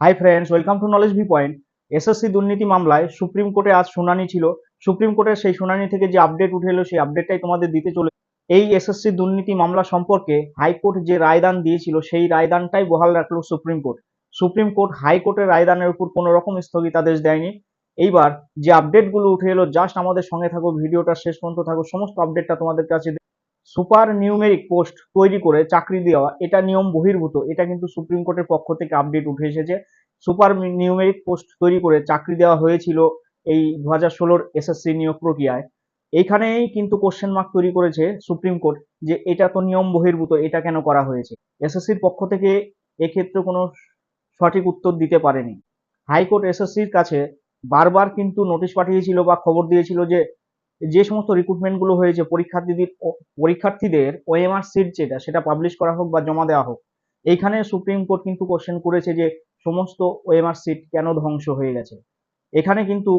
Hi friends welcome to knowledge V point SSC দুর্নীতি মামলায় supreme কোর্টে আজ শুনানি ছিল। সুপ্রিম কোর্টের সেই শুনানি থেকে যে আপডেট উঠে এলো, সেই আপডেটটাই তোমাদের দিতে চলে এই এসএসসি দুর্নীতি মামলা সম্পর্কে হাইকোর্ট যে রায়দান দিয়েছিল, সেই রায়দানটাই বহাল রাখল সুপ্রিম কোর্ট। সুপ্রিম কোর্ট হাইকোর্টের রায়দানের উপর কোনো রকম স্থগিতাদেশ দেয়নি। এইবার যে আপডেটগুলো উঠে এলো জাস্ট আমাদের সঙ্গে থাকো, ভিডিওটা শেষ পর্যন্ত থাকো, সমস্ত আপডেটটা তোমাদের কাছে সুপার নিউমেরিক পোস্ট তৈরি করে চাকরি দেওয়া, এটা নিয়ম বহির্ভূত, এটা কিন্তু সুপ্রিম কোর্টের পক্ষ থেকে আপডেট উঠে এসেছে। সুপার নিউমেরিক পোস্ট তৈরি করে চাকরি দেওয়া হয়েছিল এই দু হাজার ষোলোর এসএসসি নিয়োগ প্রক্রিয়ায়। এইখানেই কিন্তু কোশ্চেন মার্ক তৈরি করেছে সুপ্রিম কোর্ট যে এটা তো নিয়ম বহির্ভূত, এটা কেন করা হয়েছে? এসএসসির পক্ষ থেকে এক্ষেত্রে কোনো সঠিক উত্তর দিতে পারেনি। হাইকোর্ট এসএসসির কাছে বারবার কিন্তু নোটিশ পাঠিয়েছিল বা খবর দিয়েছিল যে যে সমস্ত রিক্রুটমেন্টগুলো হয়েছে, পরীক্ষার্থীদের পরীক্ষার্থীদের ওএমআর সিট যেটা, সেটা পাবলিশ করা হোক বা জমা দেওয়া হোক, এইখানে সুপ্রিম কোর্ট কিন্তু কোশ্চেন করেছে যে সমস্ত ওএমআর সিট কেন ধ্বংস হয়ে গেছে। এখানে কিন্তু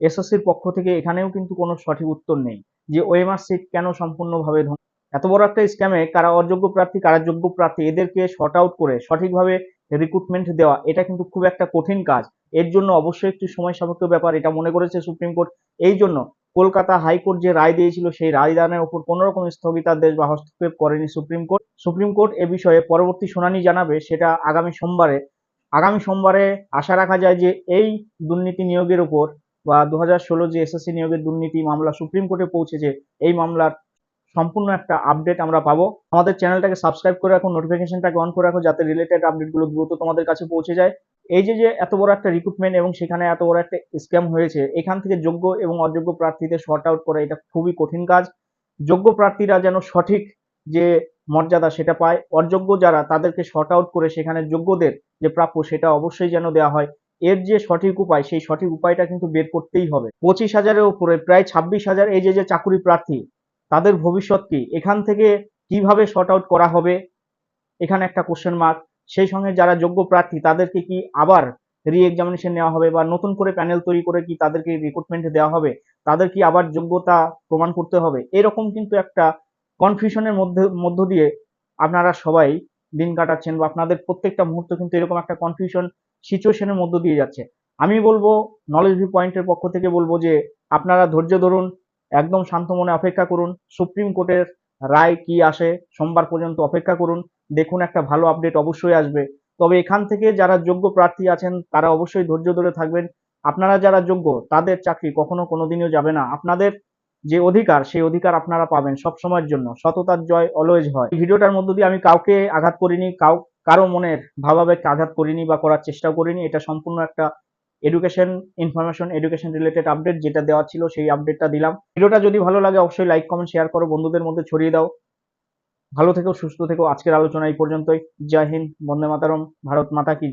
এসএসসির পক্ষ থেকে এখানেও কিন্তু কোনো সঠিক উত্তর নেই যে ওএমআর সিট কেন সম্পূর্ণভাবে ধ্বংস এত বড় একটা স্ক্যামে কারা অযোগ্য প্রার্থী, কারা যোগ্য প্রার্থী, এদেরকে শর্ট আউট করে সঠিকভাবে রিক্রুটমেন্ট দেওয়া, এটা কিন্তু খুব একটা কঠিন কাজ। এর জন্য অবশ্যই একটি সময় সাপেক্ষ ব্যাপার, এটা মনে করেছে সুপ্রিম কোর্ট। এই জন্য কলকাতা হাইকোর্ট যে রায় দিয়েছিল, সেই রায়দানের উপর কোনো রকম স্থগিতাদেশ বা হস্তক্ষেপ করেনি সুপ্রিম কোর্ট। সুপ্রিম কোর্ট এ বিষয়ে পরবর্তী শুনানি জানাবে, সেটা আগামী সোমবারে। আগামী সোমবারে আশা রাখা যায় যে এই দুর্নীতি নিয়োগের উপর বা দু হাজার ষোলো যে এসএসসি নিয়োগের দুর্নীতি মামলা সুপ্রিম কোর্টে পৌঁছেছে এই মামলার সম্পূর্ণ একটা আপডেট আমরা পাবো। আমাদের চ্যানেলটাকে সাবস্ক্রাইব করে রাখো, নোটিফিকেশনটাকে অন করে রাখো, যাতে রিলেটেড আপডেটগুলো দ্রুত তোমাদের কাছে পৌঁছে যায়। এই যে যে এত বড় একটা রিক্রুটমেন্ট এবং সেখানে এত বড় একটা স্ক্যাম হয়েছে, এখান থেকে যোগ্য এবং অযোগ্য প্রার্থীদের শর্ট আউট করা এটা খুবই কঠিন কাজ। যোগ্য প্রার্থীরা যেন সঠিক যে মর্যাদা সেটা পায়, অযোগ্য যারা তাদেরকে শর্ট আউট করে সেখানে যোগ্যদের যে প্রাপ্য সেটা অবশ্যই যেন দেওয়া হয়। এর যে সঠিক উপায়, সেই সঠিক উপায়টা কিন্তু বের করতেই হবে। পঁচিশ হাজারের উপরে প্রায় ছাব্বিশ হাজার এই যে যে চাকুরি প্রার্থী, তাদের ভবিষ্যৎ কি? এখান থেকে কীভাবে শর্ট আউট করা হবে? এখানে একটা কোশ্চেন মার্ক সেই সঙ্গে যারা যোগ্য প্রার্থী, তাদেরকে কি আবার রি এক্সামিনেশন নেওয়া হবে বা নতুন করে প্যানেল তৈরি করে কি তাদেরকে রিক্রুটমেন্ট দেওয়া হবে? তাদের কি আবার যোগ্যতা প্রমাণ করতে হবে? এরকম কিন্তু একটা কনফিউশনের মধ্যে, মধ্য দিয়ে আপনারা সবাই দিন কাটাচ্ছেন বা আপনাদের প্রত্যেকটা মুহূর্ত কিন্তু এরকম একটা কনফিউশন সিচুয়েশনের মধ্য দিয়ে যাচ্ছে। আমি বলব নলেজ ভি পয়েন্টের পক্ষ থেকে বলব যে আপনারা ধৈর্য ধরুন, একদম শান্ত মনে অপেক্ষা করুন। সুপ্রিম কোর্টের রায় কি আসে সোমবার পর্যন্ত অপেক্ষা করুন। দেখুন, একটা ভালো আপডেট অবশ্যই আসবে। তবে এখান থেকে যারা যোগ্য প্রার্থী আছেন, তারা অবশ্যই ধৈর্য ধরে থাকবেন। আপনারা যারা যোগ্য, তাদের চাকরি কখনো কোনোদিনও যাবে না। আপনাদের যে অধিকার, সেই অধিকার আপনারা পাবেন সব সময়ের জন্য। সততার জয় অলওয়েজ হয়। ভিডিওটার মধ্য দিয়ে আমি কাউকে আঘাত করিনি, কাউ, কারও মনের ভাবাবেগকে আঘাত করিনি বা করার চেষ্টাও করিনি। এটা সম্পূর্ণ একটা education information education related update যেটা দেওয়া ছিল সেই আপডেটটা দিলাম। ভিডিওটা যদি ভালো লাগে অবশ্যই লাইক কমেন্ট শেয়ার করো, বন্ধুদের মধ্যে ছড়িয়ে দাও। ভালো থেকো, সুস্থ থেকো। আজকের আলোচনা এই পর্যন্তই। জয় হিন্দ, বন্দে মাতারম, ভারত মাতা কি